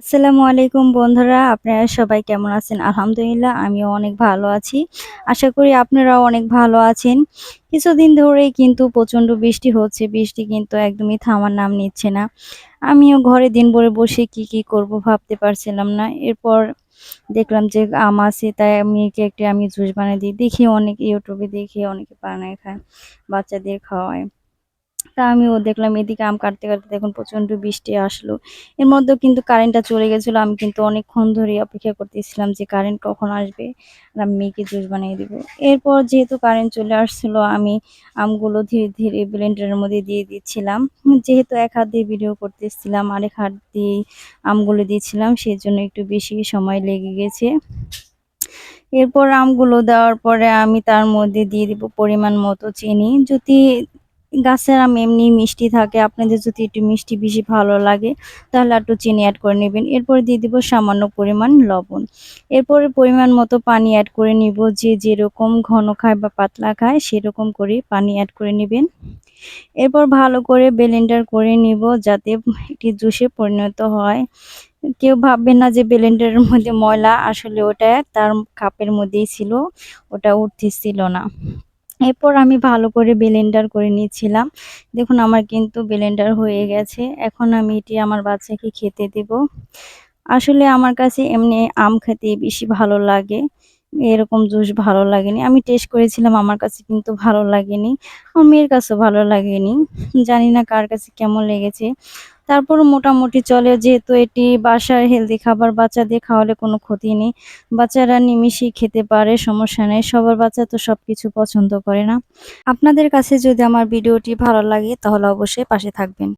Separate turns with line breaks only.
আসসালামু আলাইকুম বন্ধুরা, আপনারা সবাই কেমন আছেন? আলহামদুলিল্লাহ, আমিও অনেক ভালো আছি। আশা করি আপনারাও অনেক ভালো আছেন। কিছুদিন ধরেই কিন্তু প্রচণ্ড বৃষ্টি হচ্ছে, বৃষ্টি কিন্তু একদমই থামার নাম নিচ্ছে না। আমিও ঘরে দিন ভরে বসে কি কি করব ভাবতে পারছিলাম না। এরপর দেখলাম যে আম আছে, তাই মেয়েকে একটি আমি জুস বানিয়ে দিই। দেখি অনেক ইউটিউবে দেখি অনেকে বানায় খায়, বাচ্চাদের খাওয়ায়। তা আমিও দেখলাম এদিকে আম কাটতে কাটতে দেখুন প্রচণ্ড বৃষ্টি আসলো। এর মধ্যেও কিন্তু কারেন্টটা চলে গেছিল, আমি কিন্তু অনেকক্ষণ ধরে অপেক্ষা করতেছিলাম যে কারেন্ট কখন আসবে। আর আমি মেয়েকে জুস বানিয়ে দিব। এরপর যেহেতু কারেন্ট চলে আসছিল, আমি আমগুলো ধীরে ধীরে ব্লেন্ডারের মধ্যে দিয়ে দিচ্ছিলাম। যেহেতু এক হাত দিয়ে ভিডিও করতেছিলাম, আরেক হাত দিয়ে আমগুলো দিয়েছিলাম সেই জন্য একটু বেশি সময় লেগে গেছে। এরপর আমগুলো দেওয়ার পরে আমি তার মধ্যে দিয়ে দিব পরিমাণ মতো চিনি। যদি গাছের আম এমনি মিষ্টি থাকে, আপনাদের যদি একটু মিষ্টি বেশি ভালো লাগে, তাহলে একটু চিনি অ্যাড করে নেবেন। এরপরে দিয়ে দিব সামান্য পরিমাণ লবণ। এরপরে পরিমাণ মতো পানি অ্যাড করে নিব, যে যেরকম ঘন খায় বা পাতলা খায়, সেরকম করে পানি অ্যাড করে নেবেন। এরপর ভালো করে ব্লেন্ডার করে নিব, যাতে একটি জুসে পরিণত হয়। কেউ ভাববে না যে ব্লেন্ডারের মধ্যে ময়লা, আসলে ওটা তার কাপের মধ্যেই ছিল, ওটা উঠতেছিল না। এরপর আমি ভালো করে ব্লেন্ডার করে নিয়েছিলাম দেখুন, আমার কিন্তু ব্লেন্ডার হয়ে গেছে। এখন আমি এটি আমার বাচ্চাকে খেতে দেব। আসলে আমার কাছে এমনি আম খেতে বেশি ভালো লাগে। এরকম জুস ভালো লাগেনি। আমি টেস্ট করেছিলাম, আমার কাছে কিন্তু ভালো লাগেনি। আমার মেয়ের কাছেও ভালো লাগেনি। জানি না কার কাছে কেমন লেগেছে। তারপর মোটামুটি চলে, যেহেতু এটি বাসার হেলদি খাবার, বাচ্চাদের খাওয়ালে কোনো ক্ষতি নেই। বাচ্চারা নিমিশেই খেতে পারে, সমস্যা নেই। সবার বাচ্চা তো সব কিছু পছন্দ করে না। আপনাদের কাছে যদি আমার ভিডিওটি ভালো লাগে, তাহলে অবশ্যই পাশে থাকবেন।